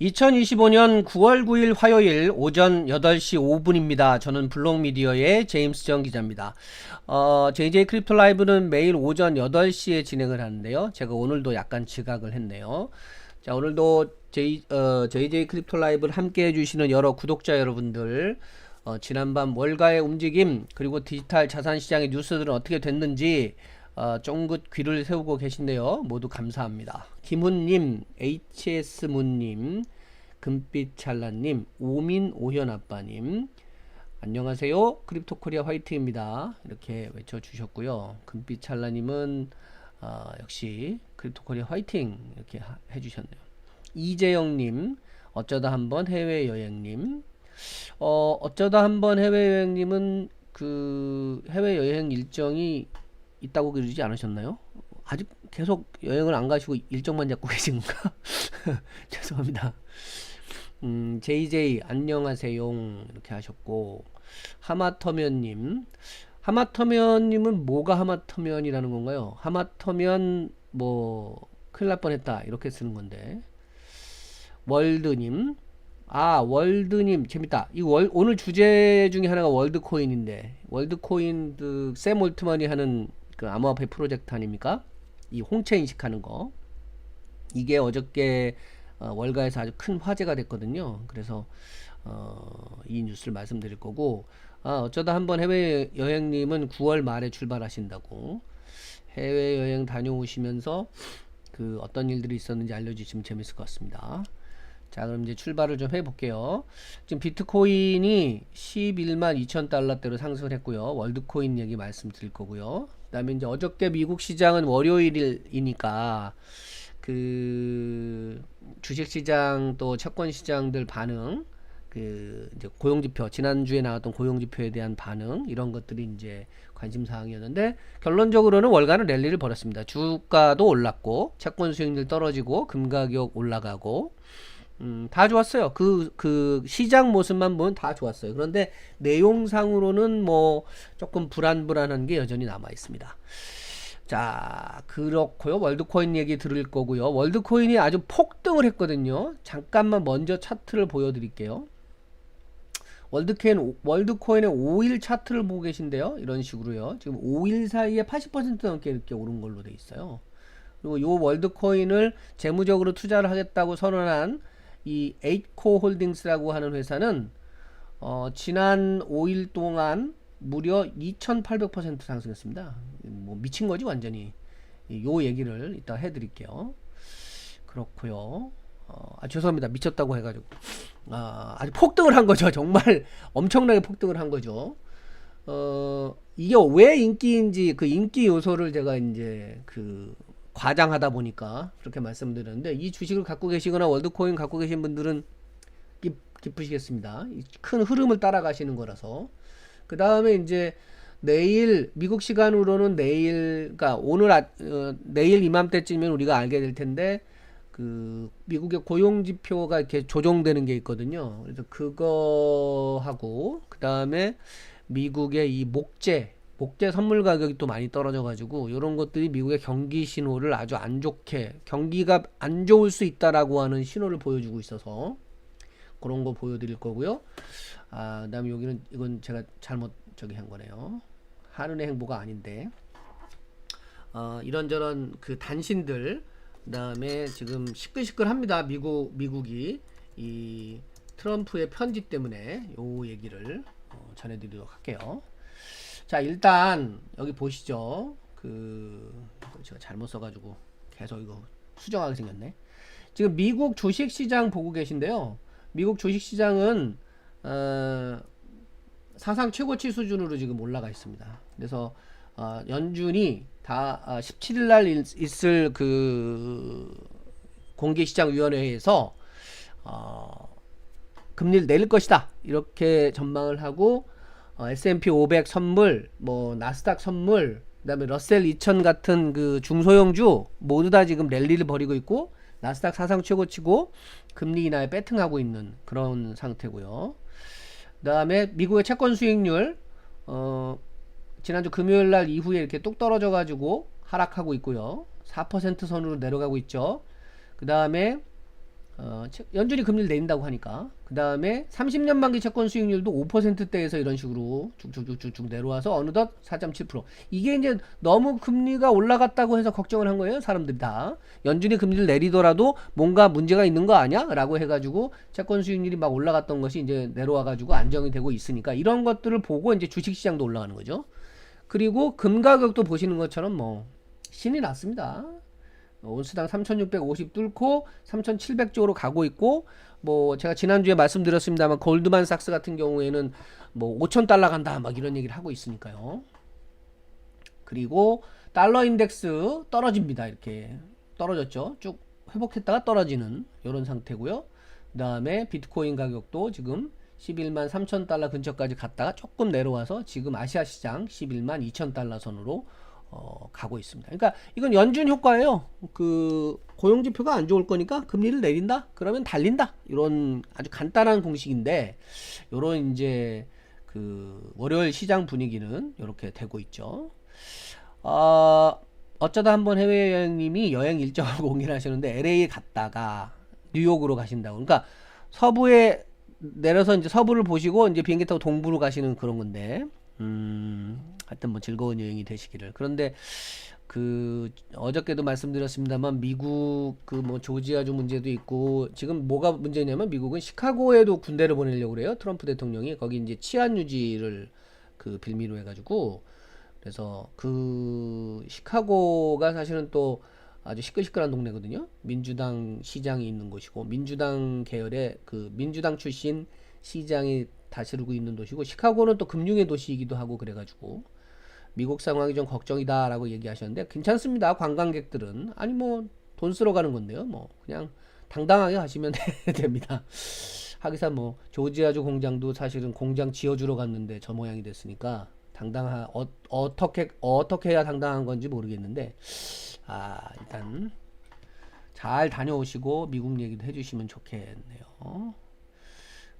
2025년 9월 9일 화요일 오전 8시 5분입니다. 저는 블록미디어의 제임스 정 기자입니다. 어, JJ 크립토 라이브는 매일 오전 8시에 진행을 하는데요. 제가 오늘도 약간 지각을 했네요. 자, 오늘도 J, 어, JJ 크립토 라이브를 함께 해주시는 여러 구독자 여러분들, 어, 지난밤 월가의 움직임, 그리고 디지털 자산 시장의 뉴스들은 어떻게 됐는지, 어, 쫑긋 귀를 세우고 계신데요. 모두 감사합니다. 김훈님, HS문님, 금빛찰라님, 오민 오현아빠님, 안녕하세요. 크립토 코리아 화이팅입니다. 이렇게 외쳐주셨고요. 금빛찰라님은 어, 역시 크립토 코리아 화이팅 이렇게 하- 해주셨네요. 이재영님, 어쩌다 한번 해외여행님, 어, 어쩌다 한번 해외여행님은 그 해외여행 일정이 있다고 그러지 않으셨나요? 아직 계속 여행을 안 가시고 일정만 잡고 계신가? 죄송합니다. 음, JJ 안녕하세요 이렇게 하셨고 하마터면님 하마터면님은 뭐가 하마터면이라는 건가요? 하마터면 뭐 큰일 날 뻔했다 이렇게 쓰는 건데 월드님 아 월드님 재밌다 이 월, 오늘 주제 중에 하나가 월드코인인데 월드코인 그샘 올트만이 하는 그 암호화폐 프로젝트 아닙니까? 이 홍채 인식하는 거 이게 어저께 어, 월가에서 아주 큰 화제가 됐거든요. 그래서 어, 이 뉴스를 말씀드릴 거고 아, 어쩌다 한번 해외 여행님은 9월 말에 출발하신다고 해외 여행 다녀오시면서 그 어떤 일들이 있었는지 알려주시면 재밌을 것 같습니다. 자, 그럼 이제 출발을 좀 해볼게요. 지금 비트코인이 11만 2천 달러대로 상승을 했고요. 월드코인 얘기 말씀드릴 거고요. 그 다음에 이제 어저께 미국 시장은 월요일이니까 그 주식시장 또 채권시장들 반응 그 이제 고용지표 지난주에 나왔던 고용지표에 대한 반응 이런 것들이 이제 관심 사항이었는데 결론적으로는 월가는 랠리를 벌였습니다. 주가도 올랐고 채권 수익률 떨어지고 금 가격 올라가고 음, 다 좋았어요. 그, 그, 시장 모습만 보면 다 좋았어요. 그런데 내용상으로는 뭐, 조금 불안불안한 게 여전히 남아 있습니다. 자, 그렇고요. 월드코인 얘기 들을 거고요. 월드코인이 아주 폭등을 했거든요. 잠깐만 먼저 차트를 보여드릴게요. 월드코인, 월드코인의 5일 차트를 보고 계신데요. 이런 식으로요. 지금 5일 사이에 80% 넘게 이렇게 오른 걸로 돼 있어요. 그리고 요 월드코인을 재무적으로 투자를 하겠다고 선언한 이 에이코 홀딩스라고 하는 회사는 어, 지난 5일 동안 무려 2,800% 상승했습니다. 뭐 미친 거지 완전히. 요 얘기를 이따 해드릴게요. 그렇고요. 어, 아, 죄송합니다. 미쳤다고 해가지고. 아, 아주 폭등을 한 거죠. 정말 엄청나게 폭등을 한 거죠. 어, 이게 왜 인기인지 그 인기 요소를 제가 이제 그 과장하다 보니까 그렇게 말씀드렸는데 이 주식을 갖고 계시거나 월드코인 갖고 계신 분들은 기, 기쁘시겠습니다. 이큰 흐름을 따라가시는 거라서. 그 다음에 이제 내일 미국 시간으로는 내일 그러니까 오늘 아, 어, 내일 이맘때쯤이면 우리가 알게 될 텐데 그 미국의 고용 지표가 이렇게 조정되는 게 있거든요. 그래서 그거 하고 그 다음에 미국의 이 목재 목재 선물 가격이 또 많이 떨어져 가지고 이런 것들이 미국의 경기 신호를 아주 안 좋게 경기가 안 좋을 수 있다라고 하는 신호를 보여주고 있어서 그런 거 보여드릴 거고요. 아, 그다음에 여기는 이건 제가 잘못 저기 한 거네요. 하늘의 행보가 아닌데 어, 이런저런 그 단신들 그다음에 지금 시끌시끌합니다. 미국 미국이 이 트럼프의 편지 때문에 요 얘기를 어, 전해드리도록 할게요. 자 일단 여기 보시죠. 그 제가 잘못 써가지고 계속 이거 수정하게 생겼네. 지금 미국 주식 시장 보고 계신데요. 미국 주식 시장은 어, 사상 최고치 수준으로 지금 올라가 있습니다. 그래서 어, 연준이 다 아, 17일 날 있- 있을 그 공개시장위원회에서 어, 금리를 내릴 것이다 이렇게 전망을 하고 어, S&P 500 선물, 뭐 나스닥 선물, 그다음에 러셀 2000 같은 그 중소형주 모두 다 지금 랠리를 벌이고 있고 나스닥 사상 최고치고 금리 인하에 배팅하고 있는 그런 상태고요. 그다음에 미국의 채권 수익률 어 지난주 금요일 날 이후에 이렇게 뚝 떨어져 가지고 하락하고 있고요. 4% 선으로 내려가고 있죠. 그다음에 어, 채- 연준이 금리를 내린다고 하니까. 그 다음에 30년 만기 채권 수익률도 5%대에서 이런 식으로 쭉쭉쭉쭉 내려와서 어느덧 4.7% 이게 이제 너무 금리가 올라갔다고 해서 걱정을 한 거예요 사람들이 다. 연준이 금리를 내리더라도 뭔가 문제가 있는 거 아니야? 라고 해가지고 채권 수익률이 막 올라갔던 것이 이제 내려와가지고 안정이 되고 있으니까 이런 것들을 보고 이제 주식시장도 올라가는 거죠. 그리고 금 가격도 보시는 것처럼 뭐 신이 났습니다 온스당 3,650 뚫고 3,700 쪽으로 가고 있고 뭐 제가 지난주에 말씀드렸습니다만 골드만삭스 같은 경우에는 뭐 5,000달러 간다 막 이런 얘기를 하고 있으니까요. 그리고 달러 인덱스 떨어집니다. 이렇게 떨어졌죠. 쭉 회복했다가 떨어지는 이런 상태고요. 그 다음에 비트코인 가격도 지금 11만 3천 달러 근처까지 갔다가 조금 내려와서 지금 아시아 시장 11만 2천 달러 선으로 어, 가고 있습니다. 그러니까 이건 연준 효과예요. 그 고용 지표가 안 좋을 거니까 금리를 내린다. 그러면 달린다. 이런 아주 간단한 공식인데 요런 이제 그 월요일 시장 분위기는 이렇게 되고 있죠. 어, 어쩌다 한번 해외여행님이 여행 일정을 공개를 하셨는데 LA에 갔다가 뉴욕으로 가신다고. 그러니까 서부에 내려서 이제 서부를 보시고 이제 비행기 타고 동부로 가시는 그런 건데, 음, 하여튼 뭐 즐거운 여행이 되시기를. 그런데 그 어저께도 말씀드렸습니다만 미국 그 뭐 조지아주 문제도 있고 지금 뭐가 문제냐면 미국은 시카고에도 군대를 보내려고 그래요. 트럼프 대통령이 거기 이제 치안 유지를 그 빌미로 해 가지고 그래서 그 시카고가 사실은 또 아주 시끌시끌한 동네거든요. 민주당 시장이 있는 곳이고 민주당 계열의 그 민주당 출신 시장이 다스리고 있는 도시고 시카고는 또 금융의 도시이기도 하고 그래가지고 미국 상황이 좀 걱정이다라고 얘기하셨는데 괜찮습니다. 관광객들은 아니 뭐 돈 쓰러 가는 건데요. 뭐 그냥 당당하게 가시면 됩니다. 하기사 뭐 조지아주 공장도 사실은 공장 지어주러 갔는데 저 모양이 됐으니까 당당하 어, 어떻게 어떻게 해야 당당한 건지 모르겠는데 아 일단 잘 다녀오시고 미국 얘기도 해주시면 좋겠네요.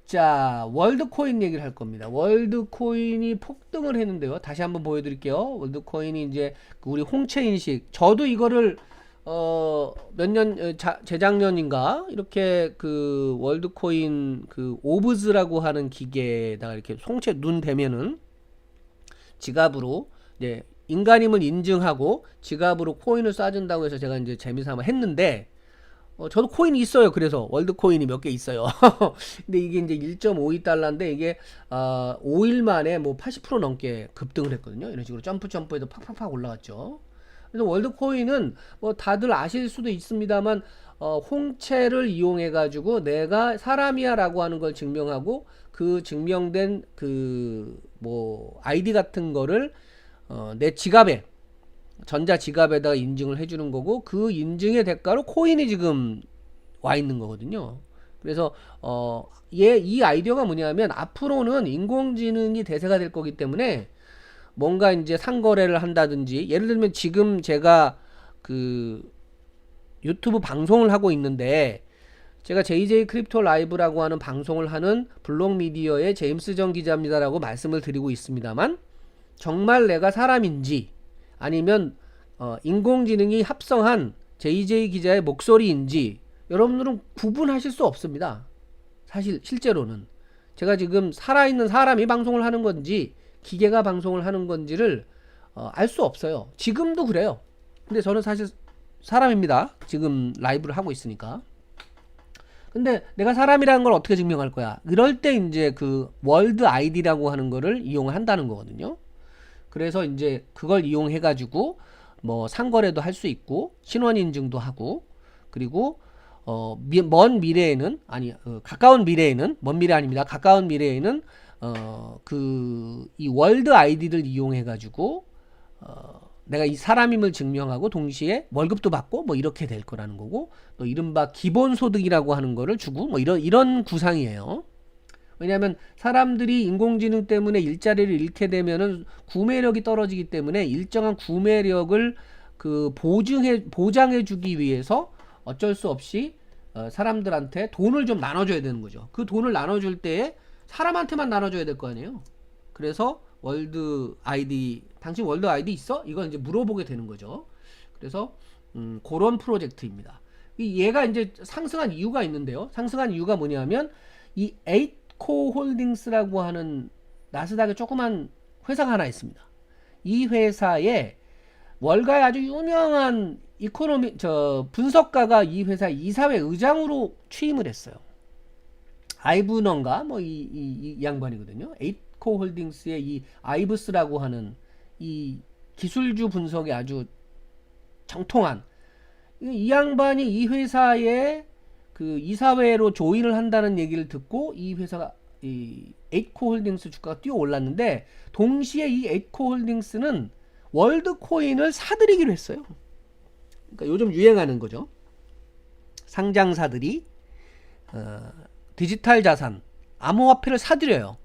자, 월드코인 얘기를 할 겁니다. 월드코인이 폭등을 했는데요. 다시 한번 보여드릴게요. 월드코인이 이제 그 우리 홍채 인식. 저도 이거를 어, 몇 년, 어, 자, 재작년인가? 이렇게 그 월드코인 그 오브즈라고 하는 기계에다가 이렇게 송채 눈 대면은 지갑으로 이제 인간임을 인증하고 지갑으로 코인을 쏴준다고 해서 제가 이제 재미삼아 했는데 어, 저도 코인이 있어요. 그래서 월드 코인이 몇 개 있어요. 근데 이게 이제 1.52달러인데 이게 어, 5일 만에 뭐 80% 넘게 급등을 했거든요. 이런 식으로 점프 점프해도 팍팍팍 올라갔죠. 그래서 월드 코인은 뭐 다들 아실 수도 있습니다만 어, 홍채를 이용해 가지고 내가 사람이야라고 하는 걸 증명하고 그 증명된 그 뭐 아이디 같은 거를 어, 내 지갑에 전자 지갑에다가 인증을 해주는 거고 그 인증의 대가로 코인이 지금 와 있는 거거든요. 그래서 어얘이 아이디어가 뭐냐면 앞으로는 인공지능이 대세가 될 거기 때문에 뭔가 이제 상거래를 한다든지 예를 들면 지금 제가 그 유튜브 방송을 하고 있는데 제가 JJ 크립토 라이브라고 하는 방송을 하는 블록 미디어의 제임스 정 기자입니다라고 말씀을 드리고 있습니다만 정말 내가 사람인지 아니면 어, 인공지능이 합성한 JJ 기자의 목소리인지 여러분들은 구분하실 수 없습니다. 사실 실제로는 제가 지금 살아있는 사람이 방송을 하는 건지 기계가 방송을 하는 건지를 어, 알 수 없어요. 지금도 그래요. 근데 저는 사실 사람입니다. 지금 라이브를 하고 있으니까. 근데 내가 사람이라는 걸 어떻게 증명할 거야? 이럴 때 이제 그 월드 아이디라고 하는 거를 이용을 한다는 거거든요. 그래서 이제 그걸 이용해 가지고 뭐 상거래도 할 수 있고 신원 인증도 하고 그리고 어, 미, 먼 미래에는 아니 어, 가까운 미래에는 먼 미래 아닙니다. 가까운 미래에는 어, 그 이 월드 아이디를 이용해 가지고 어, 내가 이 사람임을 증명하고 동시에 월급도 받고 뭐 이렇게 될 거라는 거고 또 이른바 기본소득이라고 하는 거를 주고 뭐 이런 이런 구상이에요. 왜냐하면 사람들이 인공지능 때문에 일자리를 잃게 되면은 구매력이 떨어지기 때문에 일정한 구매력을 그 보증해 보장해 주기 위해서 어쩔 수 없이 어, 사람들한테 돈을 좀 나눠줘야 되는 거죠. 그 돈을 나눠줄 때에 사람한테만 나눠줘야 될 거 아니에요. 그래서 월드 아이디 당신 월드 아이디 있어? 이건 이제 물어보게 되는 거죠. 그래서 음, 그런 프로젝트입니다. 얘가 이제 상승한 이유가 있는데요. 상승한 이유가 뭐냐면 이 8 캡코 홀딩스라고 하는 나스닥의 조그만 회사가 하나 있습니다. 이 회사에 월가의 아주 유명한 이코노미 저 분석가가 이 회사 이사회 의장으로 취임을 했어요. 아이브넌가 뭐 이 이 양반이거든요. 에이코 홀딩스의 이 아이브스라고 하는 이 기술주 분석에 아주 정통한 이 양반이 이 회사의 그 이사회로 조인을 한다는 얘기를 듣고 이 회사가 이 에이코 홀딩스 주가가 뛰어 올랐는데 동시에 이 에이코 홀딩스는 월드 코인을 사들이기로 했어요. 그러니까 요즘 유행하는 거죠. 상장사들이 어, 디지털 자산, 암호화폐를 사들여요.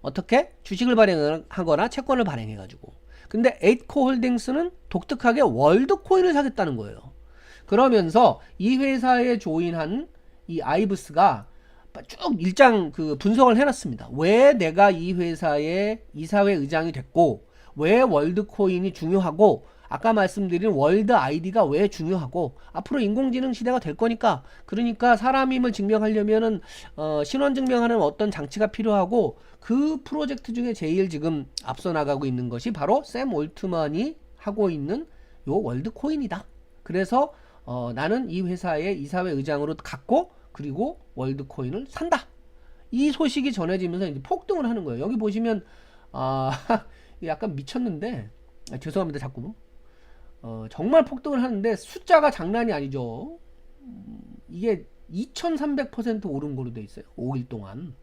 어떻게? 주식을 발행하거나 채권을 발행해가지고. 근데 에이코 홀딩스는 독특하게 월드 코인을 사겠다는 거예요. 그러면서 이 회사에 조인한 이 아이브스가 쭉 일장 그 분석을 해놨습니다. 왜 내가 이 회사의 이사회 의장이 됐고, 왜 월드 코인이 중요하고, 아까 말씀드린 월드 아이디가 왜 중요하고, 앞으로 인공지능 시대가 될 거니까, 그러니까 사람임을 증명하려면은, 어, 신원 증명하는 어떤 장치가 필요하고, 그 프로젝트 중에 제일 지금 앞서 나가고 있는 것이 바로 샘 올트만이 하고 있는 요 월드 코인이다. 그래서, 어, 나는 이 회사의 이사회 의장으로 갔고, 그리고 월드 코인을 산다. 이 소식이 전해지면서 이제 폭등을 하는 거예요. 여기 보시면 아 약간 미쳤는데 아, 죄송합니다 자꾸 어, 정말 폭등을 하는데 숫자가 장난이 아니죠. 음, 이게 2,300% 오른 걸로 돼 있어요. 5일 동안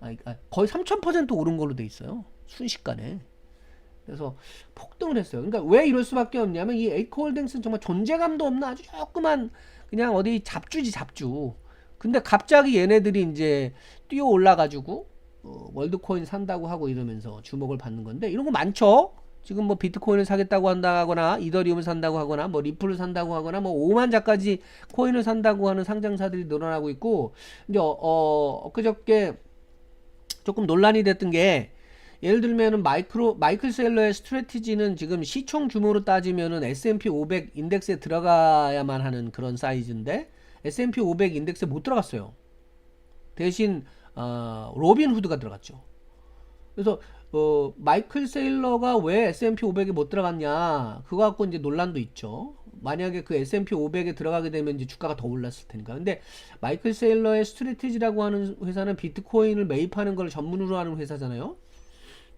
아, 거의 3,000% 오른 걸로 돼 있어요. 순식간에. 그래서 폭등을 했어요. 그러니까 왜 이럴 수밖에 없냐면 이 에이코홀딩스는 정말 존재감도 없는 아주 조그만 그냥 어디 잡주지 잡주. 근데 갑자기 얘네들이 이제 뛰어 올라가지고 어, 월드코인 산다고 하고 이러면서 주목을 받는 건데 이런 거 많죠. 지금 뭐 비트코인을 사겠다고 한다거나 이더리움을 산다고 하거나 뭐 리플을 산다고 하거나 뭐 5만 자까지 코인을 산다고 하는 상장사들이 늘어나고 있고 이제 어, 어 그저께 조금 논란이 됐던 게 예를 들면은 마이크로 마이클 셀러의 스트레티지는 지금 시총 규모로 따지면은 S&P 500 인덱스에 들어가야만 하는 그런 사이즈인데 S&P 500 인덱스에 못 들어갔어요. 대신 어, 로빈 후드가 들어갔죠. 그래서 어, 마이클 세일러가 왜 S&P 500에 못 들어갔냐 그거 갖고 이제 논란도 있죠. 만약에 그 S&P 500에 들어가게 되면 이제 주가가 더 올랐을 테니까. 근데 마이클 세일러의 스트레티지라고 하는 회사는 비트코인을 매입하는 걸 전문으로 하는 회사잖아요.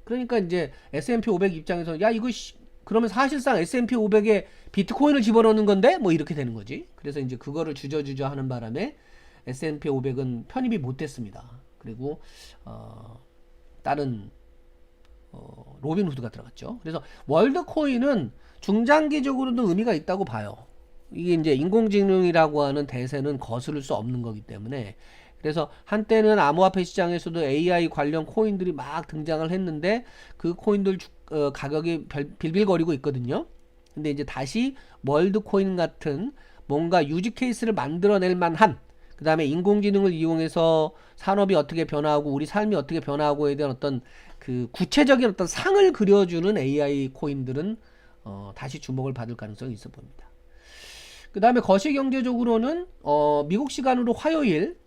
그러니까 이제 S&P 500 입장에서 야 이거 씨, 그러면 사실상 S&P 500에 비트코인을 집어넣는 건데 뭐 이렇게 되는 거지. 그래서 이제 그거를 주저주저 하는 바람에 S&P 500은 편입이 못 됐습니다. 그리고 어, 다른 어, 로빈 후드가 들어갔죠. 그래서 월드 코인은 중장기적으로도 의미가 있다고 봐요. 이게 이제 인공지능이라고 하는 대세는 거스를 수 없는 거기 때문에 그래서 한때는 암호화폐 시장에서도 AI 관련 코인들이 막 등장을 했는데 그 코인들 주, 어, 가격이 별, 빌빌거리고 있거든요. 근데 이제 다시 월드 코인 같은 뭔가 유지 케이스를 만들어낼 만한 그 다음에 인공지능을 이용해서 산업이 어떻게 변화하고 우리 삶이 어떻게 변화하고에 대한 어떤 그 구체적인 어떤 상을 그려주는 AI 코인들은 어, 다시 주목을 받을 가능성이 있어 봅니다. 그 다음에 거시경제적으로는 어, 미국 시간으로 화요일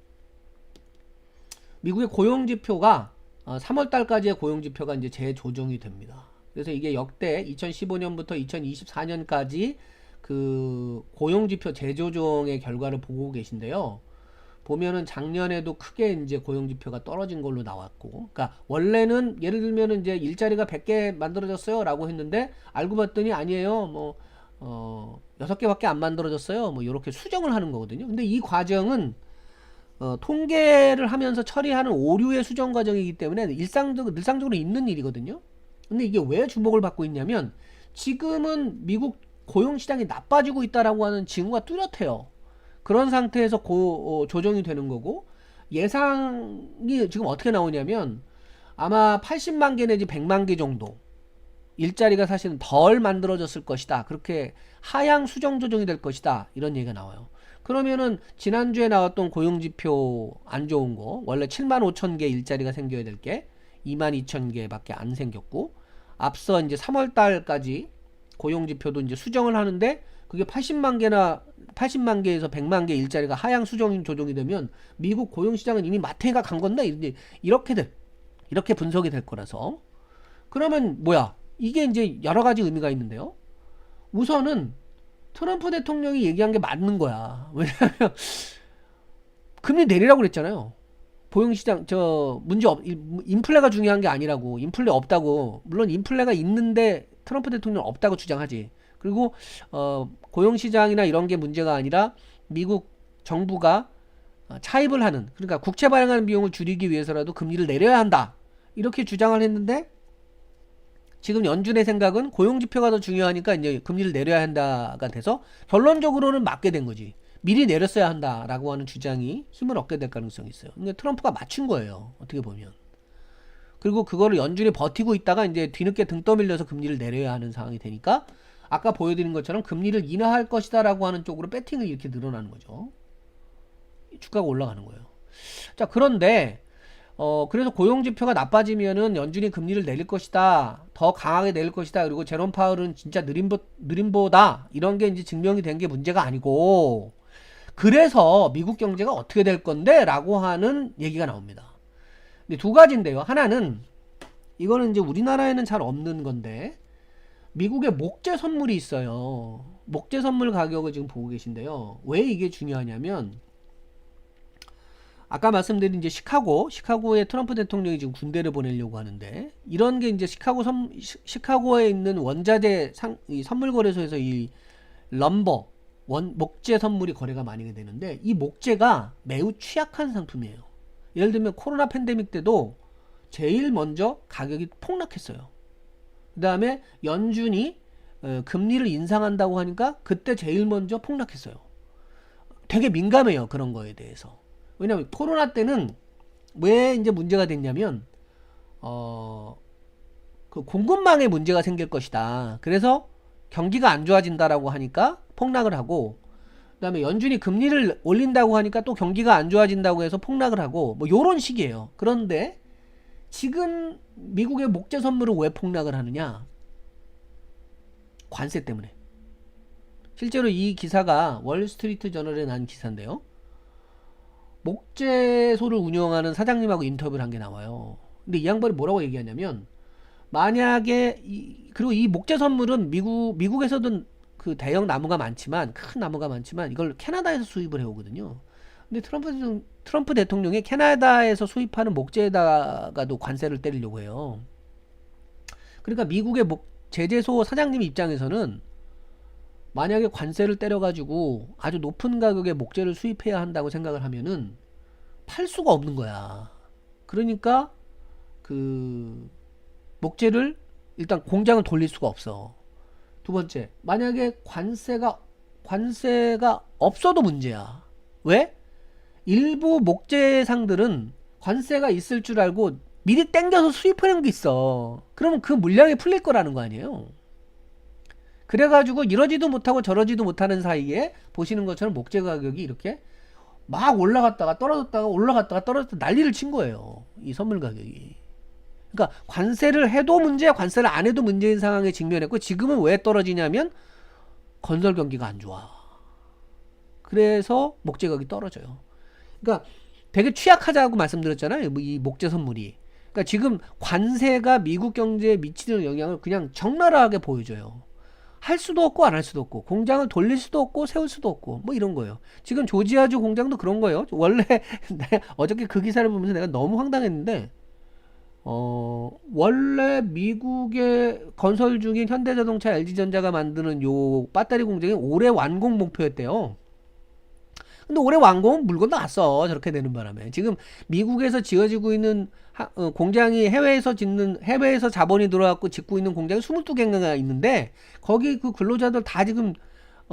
미국의 고용 지표가 어, 3월 달까지의 고용 지표가 이제 재조정이 됩니다. 그래서 이게 역대 2015년부터 2024년까지 그 고용 지표 재조정의 결과를 보고 계신데요. 보면은 작년에도 크게 이제 고용 지표가 떨어진 걸로 나왔고, 그러니까 원래는 예를 들면은 이제 일자리가 100개 만들어졌어요라고 했는데 알고 봤더니 아니에요. 뭐 어, 6개밖에 안 만들어졌어요. 뭐 이렇게 수정을 하는 거거든요. 근데 이 과정은 어, 통계를 하면서 처리하는 오류의 수정 과정이기 때문에 일상적 일상적으로 있는 일이거든요. 근데 이게 왜 주목을 받고 있냐면 지금은 미국 고용 시장이 나빠지고 있다라고 하는 징후가 뚜렷해요. 그런 상태에서 고, 어, 조정이 되는 거고 예상이 지금 어떻게 나오냐면 아마 80만 개 내지 100만 개 정도 일자리가 사실은 덜 만들어졌을 것이다. 그렇게 하향 수정 조정이 될 것이다. 이런 얘기가 나와요. 그러면은 지난주에 나왔던 고용 지표 안 좋은 거 원래 7만 5천 개 일자리가 생겨야 될 게 2만 2천 개밖에 안 생겼고 앞서 이제 3월 달까지 고용 지표도 이제 수정을 하는데 그게 80만 개나 80만 개에서 100만 개 일자리가 하향 수정 조정이 되면 미국 고용 시장은 이미 마태가 간 건데 이제 이렇게 될 이렇게 분석이 될 거라서 그러면 뭐야? 이게 이제 여러 가지 의미가 있는데요. 우선은 트럼프 대통령이 얘기한 게 맞는 거야. 왜냐하면 금리 내리라고 그랬잖아요. 보형시장 저 문제 없 인플레가 중요한 게 아니라고 인플레 없다고 물론 인플레가 있는데 트럼프 대통령 없다고 주장하지. 그리고 어 고용시장이나 이런 게 문제가 아니라 미국 정부가 어, 차입을 하는 그러니까 국채 발행하는 비용을 줄이기 위해서라도 금리를 내려야 한다 이렇게 주장을 했는데 지금 연준의 생각은 고용 지표가 더 중요하니까 이제 금리를 내려야 한다가 돼서 결론적으로는 맞게 된 거지. 미리 내렸어야 한다라고 하는 주장이 힘을 얻게 될 가능성이 있어요. 근데 트럼프가 맞춘 거예요. 어떻게 보면. 그리고 그거를 연준이 버티고 있다가 이제 뒤늦게 등 떠밀려서 금리를 내려야 하는 상황이 되니까 아까 보여드린 것처럼 금리를 인하할 것이다라고 하는 쪽으로 배팅을 이렇게 늘어나는 거죠. 주가가 올라가는 거예요. 자, 그런데 어, 그래서 고용 지표가 나빠지면은 연준이 금리를 내릴 것이다. 더 강하게 내릴 것이다. 그리고 제롬 파월은 진짜 느림보, 느림보다. 이런 게 이제 증명이 된 게 문제가 아니고. 그래서 미국 경제가 어떻게 될 건데? 라고 하는 얘기가 나옵니다. 근데 두 가지인데요. 하나는, 이거는 이제 우리나라에는 잘 없는 건데, 미국의 목재 선물이 있어요. 목재 선물 가격을 지금 보고 계신데요. 왜 이게 중요하냐면, 아까 말씀드린 이제 시카고, 시카고에 트럼프 대통령이 지금 군대를 보내려고 하는데 이런 게 이제 시카고 선, 시, 카고에 있는 원자재 상, 이 선물 거래소에서 이 럼버 원 목재 선물이 거래가 많이 되는데 이 목재가 매우 취약한 상품이에요. 예를 들면 코로나 팬데믹 때도 제일 먼저 가격이 폭락했어요. 그 다음에 연준이 어, 금리를 인상한다고 하니까 그때 제일 먼저 폭락했어요. 되게 민감해요 그런 거에 대해서. 왜냐면 코로나 때는 왜 이제 문제가 됐냐면 어 그 공급망에 문제가 생길 것이다. 그래서 경기가 안 좋아진다라고 하니까 폭락을 하고 그다음에 연준이 금리를 올린다고 하니까 또 경기가 안 좋아진다고 해서 폭락을 하고 뭐 요런 식이에요. 그런데 지금 미국의 목재 선물은 왜 폭락을 하느냐? 관세 때문에. 실제로 이 기사가 월스트리트 저널에 난 기사인데요. 목재소를 운영하는 사장님하고 인터뷰를 한 게 나와요. 근데 이 양반이 뭐라고 얘기하냐면 만약에 이, 그리고 이 목재 선물은 미국 미국에서도 그 대형 나무가 많지만 큰 나무가 많지만 이걸 캐나다에서 수입을 해오거든요. 근데 트럼프 트럼프 대통령이 캐나다에서 수입하는 목재에다가도 관세를 때리려고 해요. 그러니까 미국의 목 제재소 사장님 입장에서는 만약에 관세를 때려가지고 아주 높은 가격의 목재를 수입해야 한다고 생각을 하면은 팔 수가 없는 거야. 그러니까 그 목재를 일단 공장을 돌릴 수가 없어. 두 번째, 만약에 관세가 관세가 없어도 문제야. 왜? 일부 목재상들은 관세가 있을 줄 알고 미리 땡겨서 수입하는 게 있어. 그러면 그 물량이 풀릴 거라는 거 아니에요. 그래가지고 이러지도 못하고 저러지도 못하는 사이에 보시는 것처럼 목재 가격이 이렇게 막 올라갔다가 떨어졌다가 올라갔다가 떨어졌다 난리를 친 거예요. 이 선물 가격이. 그러니까 관세를 해도 문제, 관세를 안 해도 문제인 상황에 직면했고 지금은 왜 떨어지냐면 건설 경기가 안 좋아. 그래서 목재 가격이 떨어져요. 그러니까 되게 취약하다고 말씀드렸잖아요. 뭐이 목재 선물이. 그러니까 지금 관세가 미국 경제에 미치는 영향을 그냥 적나라하게 보여줘요. 할 수도 없고 안 할 수도 없고 공장을 돌릴 수도 없고 세울 수도 없고 뭐 이런 거예요. 지금 조지아주 공장도 그런 거예요. 원래 어저께 그 기사를 보면서 내가 너무 황당했는데 어 원래 미국의 건설 중인 현대자동차 LG전자가 만드는 요 배터리 공장이 올해 완공 목표였대요. 근데 올해 완공 물건 나왔어 저렇게 되는 바람에 지금 미국에서 지어지고 있는 하, 어, 공장이 해외에서 짓는 해외에서 자본이 들어왔고 짓고 있는 공장이 22개가 있는데 거기 그 근로자들 다 지금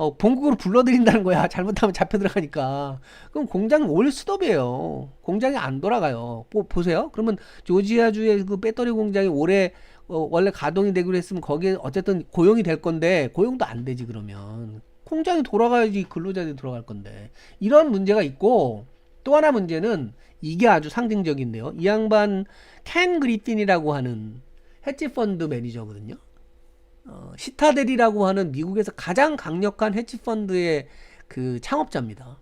어, 본국으로 불러들인다는 거야. 잘못하면 잡혀 들어가니까. 그럼 공장 올 스톱이에요. 공장이 안 돌아가요. 뭐 보세요. 그러면 조지아주의 그 배터리 공장이 올해 어, 원래 가동이 되기로 했으면 거기에 어쨌든 고용이 될 건데 고용도 안 되지 그러면. 공장이 돌아가야지 근로자들이 돌아갈 건데. 이런 문제가 있고 또 하나 문제는 이게 아주 상징적인데요. 이 양반 켄 그리핀이라고 하는 헤지 펀드 매니저거든요. 어, 시타델이라고 하는 미국에서 가장 강력한 헤지 펀드의 그 창업자입니다.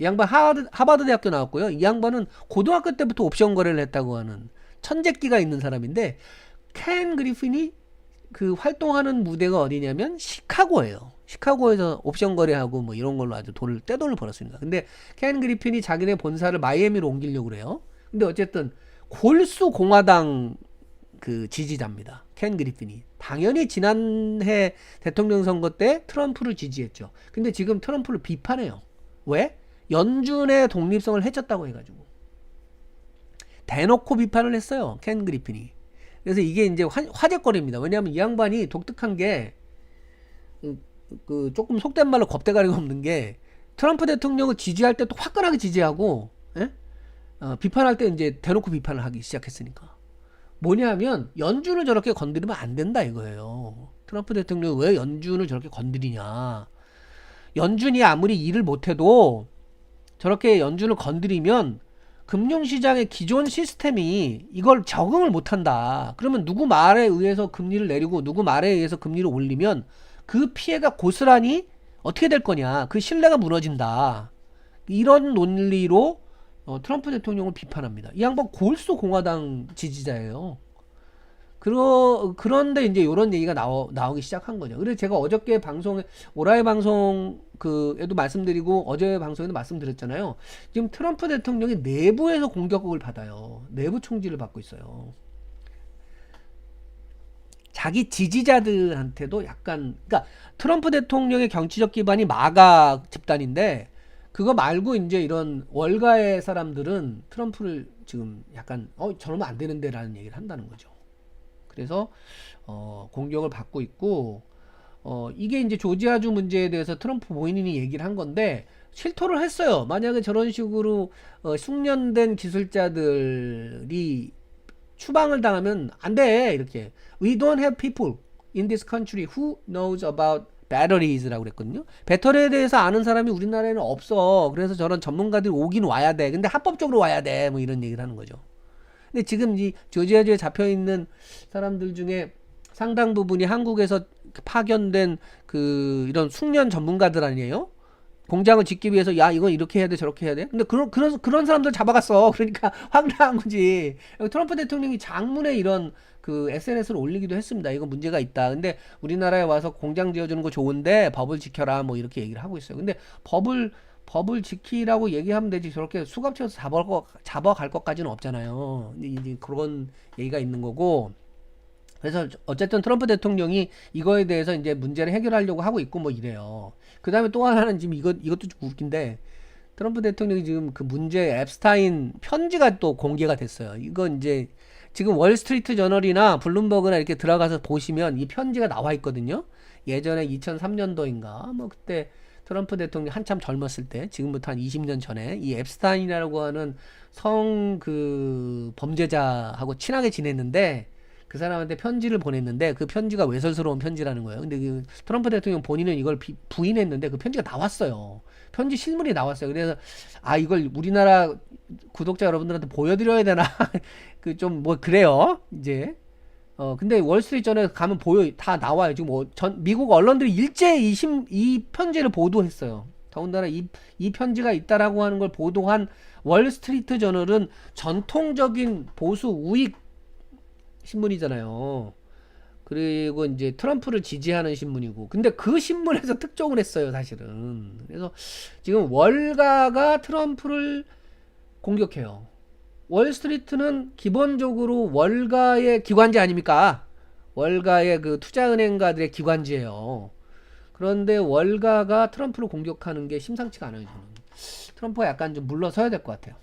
이 양반 하버드, 하버드 대학교 나왔고요. 이 양반은 고등학교 때부터 옵션 거래를 했다고 하는 천재끼가 있는 사람인데 켄 그리핀이 그 활동하는 무대가 어디냐면 시카고예요. 시카고에서 옵션 거래하고 뭐 이런 걸로 아주 돈을 떼돈을 벌었습니다. 근데 켄 그리핀이 자기네 본사를 마이애미로 옮기려고 그래요. 근데 어쨌든 골수 공화당 그 지지자입니다. 켄 그리핀이 당연히 지난해 대통령 선거 때 트럼프를 지지했죠. 근데 지금 트럼프를 비판해요. 왜? 연준의 독립성을 해쳤다고 해가지고 대놓고 비판을 했어요. 켄 그리핀이. 그래서 이게 이제 화, 화제거리입니다. 왜냐하면 이 양반이 독특한 게, 그, 그 조금 속된 말로 겁대가리가 없는 게, 트럼프 대통령을 지지할 때 또 화끈하게 지지하고, 예? 어, 비판할 때 이제 대놓고 비판을 하기 시작했으니까. 뭐냐면, 연준을 저렇게 건드리면 안 된다 이거예요. 트럼프 대통령이 왜 연준을 저렇게 건드리냐. 연준이 아무리 일을 못해도 저렇게 연준을 건드리면 금융시장의 기존 시스템이 이걸 적응을 못한다. 그러면 누구 말에 의해서 금리를 내리고 누구 말에 의해서 금리를 올리면 그 피해가 고스란히 어떻게 될 거냐. 그 신뢰가 무너진다. 이런 논리로 어, 트럼프 대통령을 비판합니다. 이 양반 골수 공화당 지지자예요. 그러, 그런데 이제 이런 얘기가 나오, 나오기 시작한 거죠. 그래서 제가 어저께 방송에, 오라의 방송, 그에도 말씀드리고, 어제 방송에도 말씀드렸잖아요. 지금 트럼프 대통령이 내부에서 공격을 받아요. 내부 총질을 받고 있어요. 자기 지지자들한테도 약간, 그러니까 트럼프 대통령의 정치적 기반이 마가 집단인데, 그거 말고 이제 이런 월가의 사람들은 트럼프를 지금 약간, 어, 저러면 안 되는데 라는 얘기를 한다는 거죠. 그래서 어, 공격을 받고 있고 어, 이게 이제 조지아주 문제에 대해서 트럼프 본인이 얘기를 한 건데 실토를 했어요. 만약에 저런 식으로 어, 숙련된 기술자들이 추방을 당하면 안 돼. 이렇게 we don't have people in this country who knows about batteries라고 그랬거든요. 배터리에 대해서 아는 사람이 우리나라에는 없어. 그래서 저런 전문가들이 오긴 와야 돼. 근데 합법적으로 와야 돼. 뭐 이런 얘기를 하는 거죠. 근데 지금 이 조지아주에 잡혀 있는 사람들 중에 상당 부분이 한국에서 파견된 그 이런 숙련 전문가들 아니에요? 공장을 짓기 위해서 야 이건 이렇게 해야 돼 저렇게 해야 돼. 근데 그런 그런 그런 사람들 잡아갔어. 그러니까 황당한 거지. 트럼프 대통령이 장문에 이런 그 SNS를 올리기도 했습니다. 이거 문제가 있다. 근데 우리나라에 와서 공장 지어주는 거 좋은데 법을 지켜라 뭐 이렇게 얘기를 하고 있어요. 근데 법을 법을 지키라고 얘기하면 되지 저렇게 수갑채서 잡아 잡아갈 것까지는 없잖아요. 이제 그런 얘기가 있는 거고. 그래서 어쨌든 트럼프 대통령이 이거에 대해서 이제 문제를 해결하려고 하고 있고 뭐 이래요. 그 다음에 또 하나는 지금 이것 이것도 좀 웃긴데 트럼프 대통령이 지금 그 문제 앱스타인 편지가 또 공개가 됐어요. 이건 이제 지금 월스트리트 저널이나 블룸버그나 이렇게 들어가서 보시면 이 편지가 나와 있거든요. 예전에 2003년도인가 뭐 그때 트럼프 대통령이 한참 젊었을 때 지금부터 한 20년 전에 이 앱스타인이라고 하는 성 그 범죄자하고 친하게 지냈는데 그 사람한테 편지를 보냈는데 그 편지가 외설스러운 편지라는 거예요. 근데 그 트럼프 대통령 본인은 이걸 비, 부인했는데 그 편지가 나왔어요. 편지 실물이 나왔어요. 그래서 아 이걸 우리나라 구독자 여러분들한테 보여드려야 되나 그 좀 뭐 그래요. 이제 어 근데 월스트리트 전에 가면 보여 다 나와요. 지금 뭐 전 미국 언론들이 일제히 이, 심, 이 편지를 보도했어요. 더군다나 이, 이 편지가 있다라고 하는 걸 보도한 월스트리트 저널은 전통적인 보수 우익 신문이잖아요. 그리고 이제 트럼프를 지지하는 신문이고. 근데 그 신문에서 특종을 했어요, 사실은. 그래서 지금 월가가 트럼프를 공격해요. 월스트리트는 기본적으로 월가의 기관지 아닙니까? 월가의 그 투자은행가들의 기관지예요. 그런데 월가가 트럼프를 공격하는 게 심상치가 않아요. 저는. 트럼프가 약간 좀 물러서야 될 것 같아요.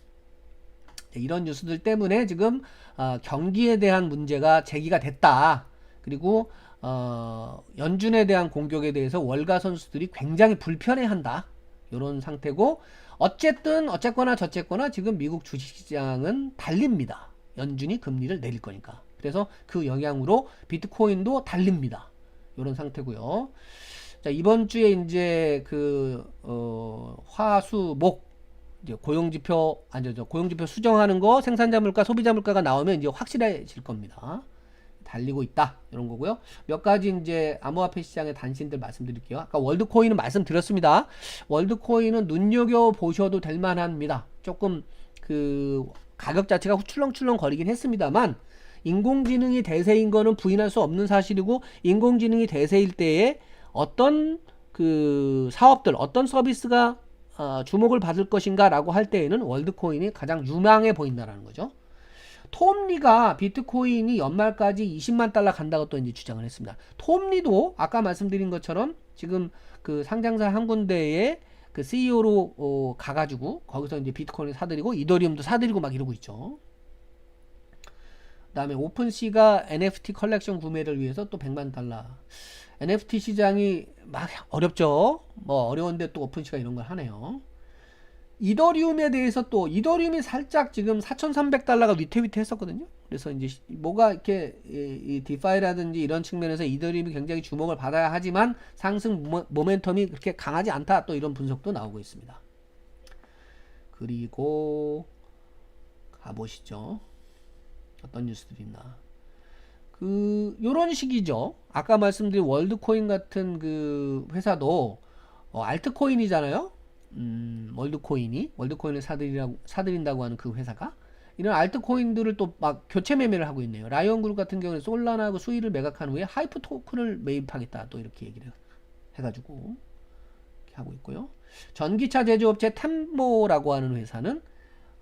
이런 뉴스들 때문에 지금 어, 경기에 대한 문제가 제기가 됐다. 그리고 어, 연준에 대한 공격에 대해서 월가 선수들이 굉장히 불편해한다. 이런 상태고 어쨌든 어쨌거나 저쨌거나 지금 미국 주식시장은 달립니다. 연준이 금리를 내릴 거니까. 그래서 그 영향으로 비트코인도 달립니다. 이런 상태고요. 자 이번 주에 이제 그 어, 화수목 고용지표 아니죠 고용지표 수정하는 거 생산자 물가 소비자 물가가 나오면 이제 확실해질 겁니다. 달리고 있다 이런 거고요. 몇 가지 이제 암호화폐 시장의 단신들 말씀드릴게요. 아까 월드코인은 말씀드렸습니다. 월드코인은 눈여겨 보셔도 될 만합니다. 조금 그 가격 자체가 출렁출렁 거리긴 했습니다만 인공지능이 대세인 거는 부인할 수 없는 사실이고 인공지능이 대세일 때에 어떤 그 사업들 어떤 서비스가 어, 주목을 받을 것인가라고 할 때에는 월드코인이 가장 유망해 보인다라는 거죠. 톰리가 비트코인이 연말까지 20만 달러 간다고 또 이제 주장을 했습니다. 톰리도 아까 말씀드린 것처럼 지금 그 상장사 한 군데에 그 CEO로 어, 가가지고 거기서 이제 비트코인을 사들이고 이더리움도 사들이고 막 이러고 있죠. 그다음에 오픈시가 NFT 컬렉션 구매를 위해서 또 100만 달러. NFT 시장이 막 어렵죠. 뭐 어려운데 또 오픈시가 이런 걸 하네요. 이더리움에 대해서 또 이더리움이 살짝 지금 4,300달러가 위태위태 했었거든요. 그래서 이제 시- 뭐가 이렇게 이, 이 디파이라든지 이런 측면에서 이더리움이 굉장히 주목을 받아야 하지만 상승 모멘- 모멘텀이 그렇게 강하지 않다. 또 이런 분석도 나오고 있습니다. 그리고 가보시죠. 어떤 뉴스들이 있나. 그 요런 식이죠. 아까 말씀드린 월드코인 같은 그 회사도 어, 알트코인이잖아요. 음, 월드코인이 월드코인을 사들이라고 사들인다고 하는 그 회사가 이런 알트코인들을 또 막 교체 매매를 하고 있네요. 라이언 그룹 같은 경우는 솔라나하고 수위를 매각한 후에 하이프 토큰을 매입하겠다 또 이렇게 얘기를 해가지고 이렇게 하고 있고요. 전기차 제조업체 템모라고 하는 회사는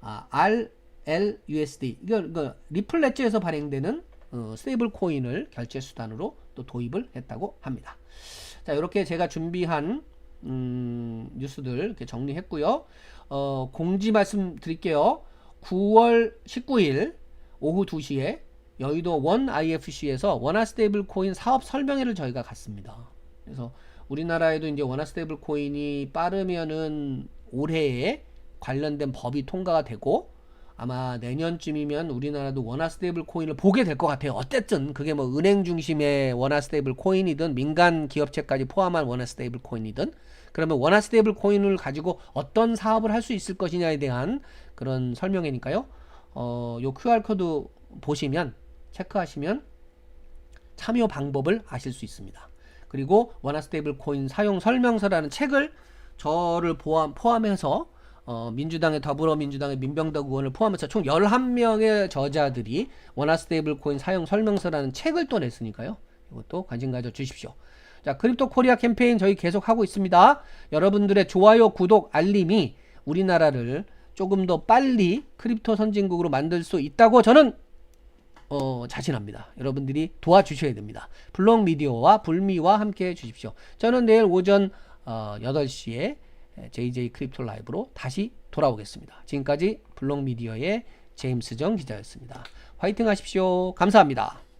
아, RLUSD 이거, 이거 리플렛즈에서 발행되는 어, 스테이블 코인을 결제 수단으로 또 도입을 했다고 합니다. 자 이렇게 제가 준비한 음, 뉴스들 이렇게 정리했고요. 어, 공지 말씀 드릴게요. 9월 19일 오후 2시에 여의도 원 IFC에서 원화 스테이블 코인 사업 설명회를 저희가 갔습니다. 그래서 우리나라에도 이제 원화 스테이블 코인이 빠르면은 올해에 관련된 법이 통과가 되고 아마 내년쯤이면 우리나라도 원화 스테이블 코인을 보게 될 것 같아요. 어쨌든 그게 뭐 은행 중심의 원화 스테이블 코인이든 민간 기업체까지 포함한 원화 스테이블 코인이든 그러면 원화 스테이블 코인을 가지고 어떤 사업을 할 수 있을 것이냐에 대한 그런 설명회니까요. 어, 요 QR 코드 보시면 체크하시면 참여 방법을 아실 수 있습니다. 그리고 원화 스테이블 코인 사용 설명서라는 책을 저를 포함, 포함해서 어, 민주당의 더불어민주당의 민병덕 의원을 포함해서 총 11명의 저자들이 원화 스테이블 코인 사용 설명서라는 책을 또 냈으니까요. 이것도 관심 가져 주십시오. 자, 크립토 코리아 캠페인 저희 계속 하고 있습니다. 여러분들의 좋아요, 구독, 알림이 우리나라를 조금 더 빨리 크립토 선진국으로 만들 수 있다고 저는 어, 자신합니다. 여러분들이 도와주셔야 됩니다. 블록 미디어와 불미와 함께 해 주십시오. 저는 내일 오전 어, 8시에 JJ 크립토 라이브로 다시 돌아오겠습니다. 지금까지 블록 미디어의 제임스 정 기자였습니다. 화이팅 하십시오. 감사합니다.